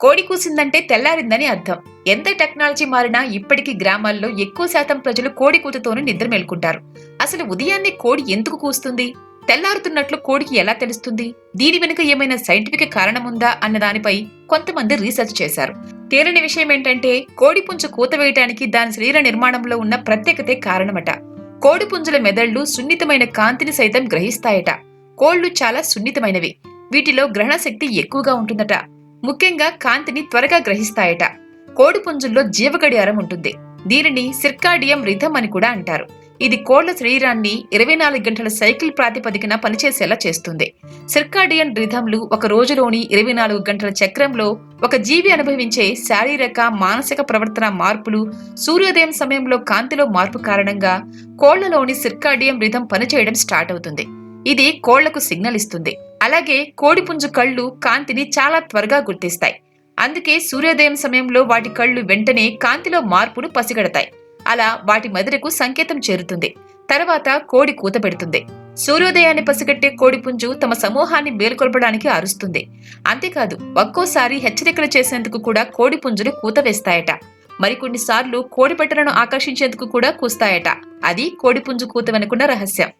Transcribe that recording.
కోడి కూసిందంటే తెల్లారిందని అర్థం. ఎంత టెక్నాలజీ మారినా ఇప్పటికీ గ్రామాల్లో ఎక్కువ శాతం ప్రజలు కోడి కూతతోనే నిద్ర మేల్కుంటారు. అసలు ఉదయాన్నే కోడి ఎందుకు కూస్తుంది? తెల్లారుతున్నట్లు కోడికి ఎలా తెలుస్తుంది? దీని వెనుక ఏమైనా సైంటిఫిక్ కారణం ఉందా అన్న దానిపై కొంతమంది రీసెర్చ్ చేశారు. తేలిన విషయం ఏంటంటే కోడి పుంజు కూత వేయటానికి దాని శరీర నిర్మాణంలో ఉన్న ప్రత్యేకతే కారణమట. కోడి పుంజుల మెదళ్ళు సున్నితమైన కాంతిని సైతం గ్రహిస్తాయట. కోళ్ళు చాలా సున్నితమైనవి. వీటిలో గ్రహణ శక్తి ఎక్కువగా ఉంటుందట. ముఖ్యంగా కాంతిని త్వరగా గ్రహిస్తాయట. కోడి పుంజుల్లో జీవగడియారం ఉంటుంది. దీనిని సిర్కాడియం రిథం అని కూడా అంటారు. ఇది కోళ్ళ శరీరాన్ని ఇరవై నాలుగు గంటల సైకిల్ ప్రాతిపదికన పనిచేసేలా చేస్తుంది. సిర్కాడియన్ రిథంలు ఒక రోజులోని ఇరవై నాలుగు గంటల చక్రంలో ఒక జీవి అనుభవించే శారీరక మానసిక ప్రవర్తన మార్పులు సూర్యోదయం సమయంలో కాంతిలో మార్పు కారణంగా కోళ్ళలోని సిర్కాడియం రిథం పనిచేయడం స్టార్ట్ అవుతుంది. ఇది కోళ్ళకు సిగ్నల్ ఇస్తుంది. అలాగే కోడిపుంజు కళ్ళు కాంతిని చాలా త్వరగా గుర్తిస్తాయి. అందుకే సూర్యోదయం సమయంలో వాటి కళ్ళు వెంటనే కాంతిలో మార్పును పసిగడతాయి. అలా వాటి మెదడుకు సంకేతం చేరుతుంది. తర్వాత కోడి కూత పెడుతుంది. సూర్యోదయాన్ని పసిగట్టే కోడిపుంజు తమ సమూహాన్ని మేల్కొల్పడానికి అరుస్తుంది. అంతేకాదు ఒక్కోసారి హెచ్చరికలు చేసేందుకు కూడా కోడిపుంజులు కూత వేస్తాయట. మరికొన్నిసార్లు సార్లు కోడిపెట్టలను ఆకర్షించేందుకు కూడా కూస్తాయట. అది కోడిపుంజు కూత వెనుకున్న రహస్యం.